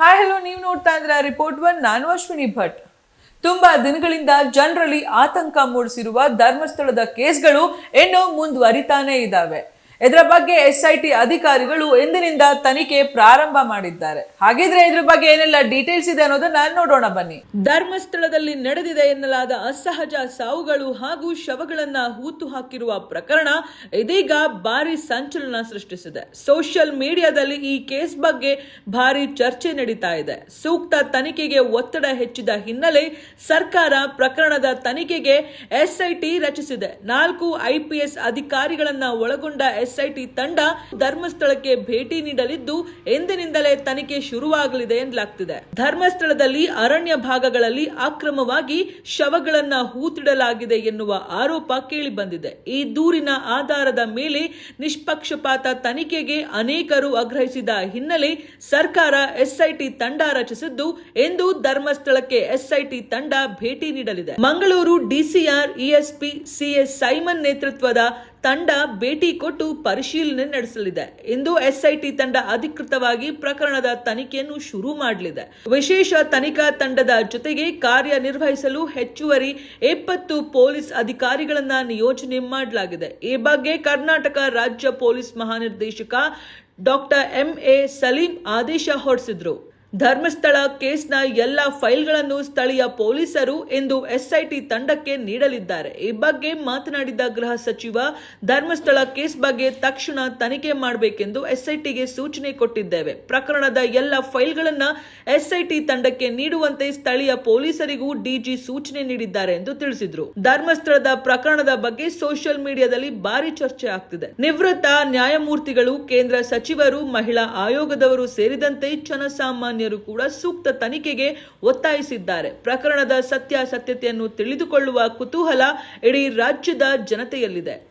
Hi hello ನೀವು ನೋಡ್ತಾ ಇದ್ರ ರಿಪೋರ್ಟ್ ಒನ್ ನಾನು ಅಶ್ವಿನಿ ಭಟ್. ತುಂಬಾ ದಿನಗಳಿಂದ ಜನರಲ್ಲಿ ಆತಂಕ ಮೂಡಿಸಿರುವ ಧರ್ಮಸ್ಥಳದ ಕೇಸ್ಗಳು ಇನ್ನೂ ಮುಂದುವರಿತಾನೇ ಇದ್ದಾವೆ. ಇದರ ಬಗ್ಗೆ ಎಸ್ ಐ ಟಿ ಅಧಿಕಾರಿಗಳು ಎಂದಿನಿಂದ ತನಿಖೆ ಪ್ರಾರಂಭ ಮಾಡಿದ್ದಾರೆ. ಹಾಗಿದ್ರೆ ಇದ್ರ ಬಗ್ಗೆ ಏನೆಲ್ಲ ಡೀಟೇಲ್ಸ್ ಇದೆ ಅನ್ನೋದನ್ನ ನೋಡೋಣ ಬನ್ನಿ. ಧರ್ಮಸ್ಥಳದಲ್ಲಿ ನಡೆದಿದೆ ಎನ್ನಲಾದ ಅಸಹಜ ಸಾವುಗಳು ಹಾಗೂ ಶವಗಳನ್ನ ಹೂತು ಹಾಕಿರುವ ಪ್ರಕರಣ ಇದೀಗ ಭಾರಿ ಸಂಚಲನ ಸೃಷ್ಟಿಸಿದೆ. ಸೋಷಿಯಲ್ ಮೀಡಿಯಾದಲ್ಲಿ ಈ ಕೇಸ್ ಬಗ್ಗೆ ಭಾರಿ ಚರ್ಚೆ ನಡೀತಾ ಇದೆ. ಸೂಕ್ತ ತನಿಖೆಗೆ ಒತ್ತಡ ಹೆಚ್ಚಿದ ಹಿನ್ನೆಲೆ ಸರ್ಕಾರ ಪ್ರಕರಣದ ತನಿಖೆಗೆ ಎಸ್ಐಟಿ ರಚಿಸಿದೆ. ನಾಲ್ಕು ಐಪಿಎಸ್ ಅಧಿಕಾರಿಗಳನ್ನ ಒಳಗೊಂಡ ಎಸ್ಐಟಿ ತಂಡ ಧರ್ಮಸ್ಥಳಕ್ಕೆ ಭೇಟಿ ನೀಡಲಿದ್ದು, ಎಂದಿನಿಂದಲೇ ತನಿಖೆ ಶುರುವಾಗಲಿದೆ ಎನ್ನಲಾಗ್ತಿದೆ ಧರ್ಮಸ್ಥಳದಲ್ಲಿ ಅರಣ್ಯ ಭಾಗಗಳಲ್ಲಿ ಅಕ್ರಮವಾಗಿ ಶವಗಳನ್ನ ಹೂತಿಡಲಾಗಿದೆ ಎನ್ನುವ ಆರೋಪ ಕೇಳಿಬಂದಿದೆ. ಈ ದೂರಿನ ಆಧಾರದ ಮೇಲೆ ನಿಷ್ಪಕ್ಷಪಾತ ತನಿಖೆಗೆ ಅನೇಕರು ಆಗ್ರಹಿಸಿದ ಹಿನ್ನೆಲೆ ಸರ್ಕಾರ ಎಸ್ಐಟಿ ತಂಡ ರಚಿಸಿದ್ದು, ಎಂದು ಧರ್ಮಸ್ಥಳಕ್ಕೆ ಎಸ್ಐಟಿ ತಂಡ ಭೇಟಿ ನೀಡಲಿದೆ. Mangaluru DCR ESP CS Simon ನೇತೃತ್ವದ ತಂಡ ಭೇಟಿ ಕೊಟ್ಟು ಪರಿಶೀಲನೆ ನಡೆಸಲಿದೆ. ಇಂದು ಎಸ್ಐಟಿ ತಂಡ ಅಧಿಕೃತವಾಗಿ ಪ್ರಕರಣದ ತನಿಖೆಯನ್ನು ಶುರು ಮಾಡಲಿದೆ. ವಿಶೇಷ ತನಿಖಾ ತಂಡದ ಜೊತೆಗೆ ಕಾರ್ಯನಿರ್ವಹಿಸಲು ಹೆಚ್ಚುವರಿ ಎಪ್ಪತ್ತು ಪೊಲೀಸ್ ಅಧಿಕಾರಿಗಳನ್ನ ನಿಯೋಜನೆ ಮಾಡಲಾಗಿದೆ. ಈ ಬಗ್ಗೆ ಕರ್ನಾಟಕ ರಾಜ್ಯ ಪೊಲೀಸ್ ಮಹಾನಿರ್ದೇಶಕ ಡಾಕ್ಟರ್ ಎಂ ಎ ಸಲೀಂ ಆದೇಶ ಹೊರಡಿಸಿದ್ರು. ಧರ್ಮಸ್ಥಳ ಕೇಸ್ನ ಎಲ್ಲ ಫೈಲ್ಗಳನ್ನು ಸ್ಥಳೀಯ ಪೊಲೀಸರು ಎಂದು ಎಸ್ಐಟಿ ತಂಡಕ್ಕೆ ನೀಡಲಿದ್ದಾರೆ. ಈ ಬಗ್ಗೆ ಮಾತನಾಡಿದ ಗೃಹ ಸಚಿವ, ಧರ್ಮಸ್ಥಳ ಕೇಸ್ ಬಗ್ಗೆ ತಕ್ಷಣ ತನಿಖೆ ಮಾಡಬೇಕೆಂದು ಎಸ್ಐಟಿಗೆ ಸೂಚನೆ ಕೊಟ್ಟಿದ್ದೇವೆ. ಪ್ರಕರಣದ ಎಲ್ಲ ಫೈಲ್ಗಳನ್ನ ಎಸ್ಐಟಿ ತಂಡಕ್ಕೆ ನೀಡುವಂತೆ ಸ್ಥಳೀಯ ಪೊಲೀಸರಿಗೂ ಡಿಜಿ ಸೂಚನೆ ನೀಡಿದ್ದಾರೆ ಎಂದು ತಿಳಿಸಿದ್ರು. ಧರ್ಮಸ್ಥಳದ ಪ್ರಕರಣದ ಬಗ್ಗೆ ಸೋಷಿಯಲ್ ಮೀಡಿಯಾದಲ್ಲಿ ಭಾರಿ ಚರ್ಚೆ ಆಗ್ತಿದೆ. ನಿವೃತ್ತ ನ್ಯಾಯಮೂರ್ತಿಗಳು, ಕೇಂದ್ರ ಸಚಿವರು, ಮಹಿಳಾ ಆಯೋಗದವರು ಸೇರಿದಂತೆ ಜನಸಾಮಾನ್ಯರು ಕೂಡ ಸೂಕ್ತ ತನಿಖೆಗೆ ಒತ್ತಾಯಿಸಿದ್ದಾರೆ. ಪ್ರಕರಣದ ಸತ್ಯಾಸತ್ಯತೆಯನ್ನು ತಿಳಿದುಕೊಳ್ಳುವ ಕುತೂಹಲ ಇಡೀ ರಾಜ್ಯದ ಜನತೆಯಲ್ಲಿದೆ.